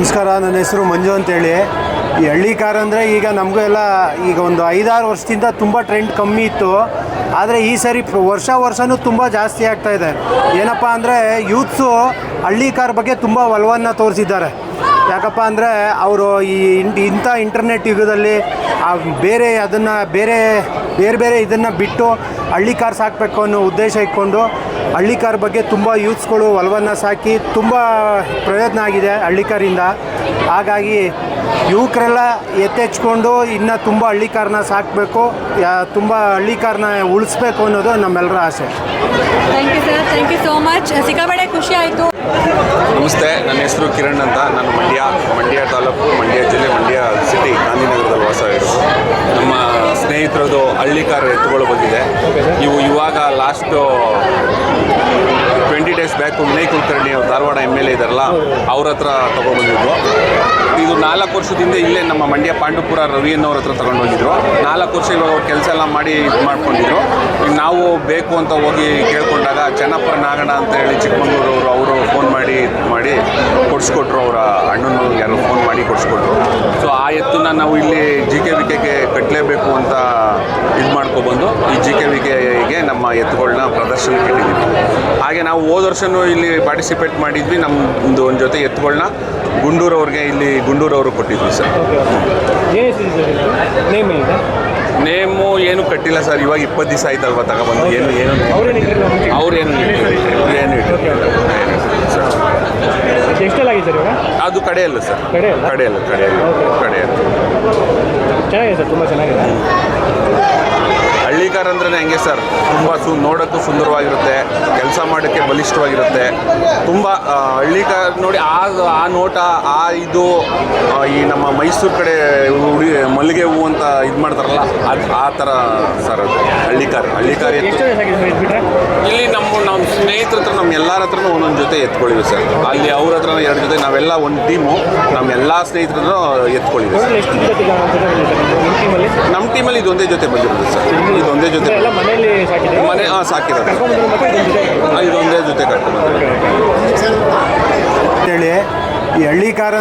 ನಮಸ್ಕಾರ, ನನ್ನ ಹೆಸರು ಮಂಜು ಅಂತೇಳಿ. ಈ ಹಳ್ಳಿ ಕಾರ್ ಅಂದರೆ ಈಗ ನಮಗೂ ಎಲ್ಲ ಈಗ ಒಂದು ಐದಾರು ವರ್ಷದಿಂದ ತುಂಬ ಟ್ರೆಂಡ್ ಕಮ್ಮಿ ಇತ್ತು. ಆದರೆ ಈ ಸರಿ ವರ್ಷ ವರ್ಷವೂ ತುಂಬ ಜಾಸ್ತಿ ಆಗ್ತಾ ಇದೆ. ಏನಪ್ಪ ಅಂದರೆ ಯೂತ್ಸು ಹಳ್ಳಿ ಕಾರ್ ಬಗ್ಗೆ ತುಂಬ ಒಲವನ್ನು ತೋರಿಸಿದ್ದಾರೆ. ಯಾಕಪ್ಪ ಅಂದರೆ ಅವರು ಈ ಇನ್- ಇಂಥ ಇಂಟರ್ನೆಟ್ ಯುಗದಲ್ಲಿ ಆ ಬೇರೆ ಅದನ್ನು ಬೇರೆ ಬೇರೆ ಬೇರೆ ಇದನ್ನು ಬಿಟ್ಟು ಹಳ್ಳಿ ಕಾರ್ ಸಾಕಬೇಕು ಅನ್ನೋ ಉದ್ದೇಶ ಇಟ್ಕೊಂಡು ಹಳ್ಳಿ ಕಾರ್ ಬಗ್ಗೆ ತುಂಬ ಯೂತ್ಸ್ಗಳು ಒಲವನ್ನು ಸಾಕಿ ತುಂಬ ಪ್ರಯತ್ನ ಆಗಿದೆ ಹಳ್ಳಿ ಕಾರಿಂದ ಹಾಗಾಗಿ ಯುವಕರೆಲ್ಲ ಎತ್ತೆಚ್ಕೊಂಡು ಇನ್ನು ತುಂಬ ಹಳ್ಳಿ ಕಾರನ್ನ ಸಾಕಬೇಕು ತುಂಬ ಹಳ್ಳಿ ಕಾರನ್ನ ಉಳಿಸ್ಬೇಕು ಅನ್ನೋದು ನಮ್ಮೆಲ್ಲರ ಆಸೆ. Thank you sir thank you so much ಖುಷಿ ಆಯಿತು. ನಮಸ್ತೆ. ನನ್ನ ಹೆಸರು ಕಿರಣ್ ಅಂತ. ನಾನು ಮಂಡ್ಯ ಮಂಡ್ಯ ತಾಲೂಕು ಮಂಡ್ಯ ಜಿಲ್ಲೆ ಮಂಡ್ಯ ಸಿಟಿ ಗಾಂಧಿನಗರದಲ್ಲಿ ವಾಸ ಇರೋದು ನಮ್ಮ ಹಳ್ಳಿ ಕಾರ್ ಎತ್ತುಗಳು ಬಂದಿದೆ. ಇವು ಇವಾಗ last twenty days back Vinay Kulkarni ಅವ್ರು ಧಾರವಾಡ ಎಂ ಎಲ್ ಎ ಇದ್ದಾರಲ್ಲ ಅವ್ರ ಹತ್ರ ತೊಗೊಂಡ್ಬಂದಿದ್ರು ಇದು ನಾಲ್ಕು ವರ್ಷದಿಂದ ಇಲ್ಲೇ ನಮ್ಮ ಮಂಡ್ಯ ಪಾಂಡುಪುರ ರವಿ ಅನ್ನೋರ ಹತ್ರ ತಗೊಂಡೋಗಿದ್ರು ನಾಲ್ಕು ವರ್ಷ ಇವಾಗ ಅವ್ರು ಕೆಲಸ ಎಲ್ಲ ಮಾಡಿ ಇದು ಮಾಡ್ಕೊಂಡಿದ್ರು. ಈಗ ನಾವು ಬೇಕು ಅಂತ ಹೋಗಿ ಕೇಳ್ಕೊಂಡಾಗ ಚೆನ್ನಪ್ಪರ ನಾಗಣ್ಣ ಅಂತ ಹೇಳಿ ಚಿಕ್ಕಮಂಗ್ಳೂರವರು ಅವರು ಫೋನ್ ಮಾಡಿ ಇದು ಮಾಡಿ ಕೊಡಿಸ್ಕೊಟ್ರು ಅವರ ಅಣ್ಣನು ಯಾರು ಫೋನ್ ಮಾಡಿ ಕೊಡಿಸ್ಕೊಟ್ರು. ಸೊ ಆ ಎತ್ತನ್ನ ನಾವು ಇಲ್ಲಿ ಜಿ ಕೆ ವಿ ಕೆಗೆ ಕಟ್ಟಲೇಬೇಕು ಅಂತ ಮಾಡ್ಕೊಬಂದು ಈ ಜಿ ಕೆ ವಿ ಕೆಗೆ ನಮ್ಮ ಎತ್ತುಗಳನ್ನ ಪ್ರದರ್ಶನಕ್ಕೆ ಇಟ್ಟಿದ್ದೀವಿ. ಹಾಗೆ ನಾವು ಹೋದ ವರ್ಷನೂ ಇಲ್ಲಿ ಪಾರ್ಟಿಸಿಪೇಟ್ ಮಾಡಿದ್ವಿ. ನಮ್ಮದು ಒಂದು ಜೊತೆ ಎತ್ತುಗಳನ್ನ ಗುಂಡೂರವ್ರಿಗೆ ಇಲ್ಲಿ ಗುಂಡೂರವರು ಕೊಟ್ಟಿದ್ವಿ ಸರ್. ನೇಮ್ ಏನು ಕಟ್ಟಿಲ್ಲ ಸರ್. ಇವಾಗ ಇಪ್ಪತ್ತು ದಿವಸ ಆಯ್ತಲ್ವ ತಗೊಬಂದು. ಏನು ಏನು ಅವ್ರೇನು ಏನು ಅದು ಕಡೆಯಲ್ಲ ಸರ್. ಕಡೆಯಲ್ಲ? ಕಡೆಯಲ್ಲ ಕಡೆಯಲ್ಲ ಕಡೆಯಲ್ಲ ಚೆನ್ನಾಗಿದೆ ಸರ್ ತುಂಬ ಚೆನ್ನಾಗಿದೆ. ಹಳ್ಳಿ ಕಾರ್ ಅಂದ್ರೆ ಹಂಗೆ ಸರ್? ತುಂಬ ಸು ನೋಡೋಕ್ಕೂ ಸುಂದರವಾಗಿರುತ್ತೆ, ಕೆಲಸ ಮಾಡೋಕ್ಕೆ ಬಲಿಷ್ಠವಾಗಿರುತ್ತೆ. ತುಂಬ ಹಳ್ಳಿಕಾರ ಹಳ್ಳಿ ಕಾರ್ ನೋಡಿ, ಆ ಆ ನೋಟ, ಆ ಇದು ಈ ನಮ್ಮ ಮೈಸೂರು ಕಡೆ ಹುಡಿ ಮಲ್ಲಿಗೆ ಹೂವು ಅಂತ ಇದು ಮಾಡ್ತಾರಲ್ಲ, ಅದು ಆ ಥರ ಸರ್ ಅದು. ಹಳ್ಳಿ ಕಾರ್ ಎತ್ತು ಎಷ್ಟು ವಯಸ್ಸಾಗಿದೆ ಸರ್ ಇದು ಇಲ್ಲಿ ನಮ್ಮ ನಮ್ಮ ಸ್ನೇಹಿತರ ಹತ್ರ ನಮ್ಮ ಎಲ್ಲರ ಹತ್ರನೂ ಒಂದೊಂದು ಜೊತೆ ಎತ್ಕೊಳ್ಳಿವಿ ಸರ್. ಅಲ್ಲಿ ಅವ್ರ ಹತ್ರ ಎರಡು ಜೊತೆ ನಾವೆಲ್ಲ ಒಂದು ಟೀಮು ನಮ್ಮ ಎಲ್ಲ ಸ್ನೇಹಿತರ ಹತ್ರ ಎತ್ಕೊಳ್ಳಿವಿ ನಿಮ್ಮ ಟೀಮಲ್ಲಿ ಇದೊಂದೇ ಜೊತೆ ಬಂದಿರೋದು ಸರ್. ಇದೊಂದೇ ಜೊತೆ ಮನೆ ಹಾಂ ಸಾಕಿರೋದು. ಇದೊಂದು ಜೊತೆ ಕರ್ಕೊಂಡು ಹೇಳಿ ಈ ಹಳ್ಳಿ ಕಾರ್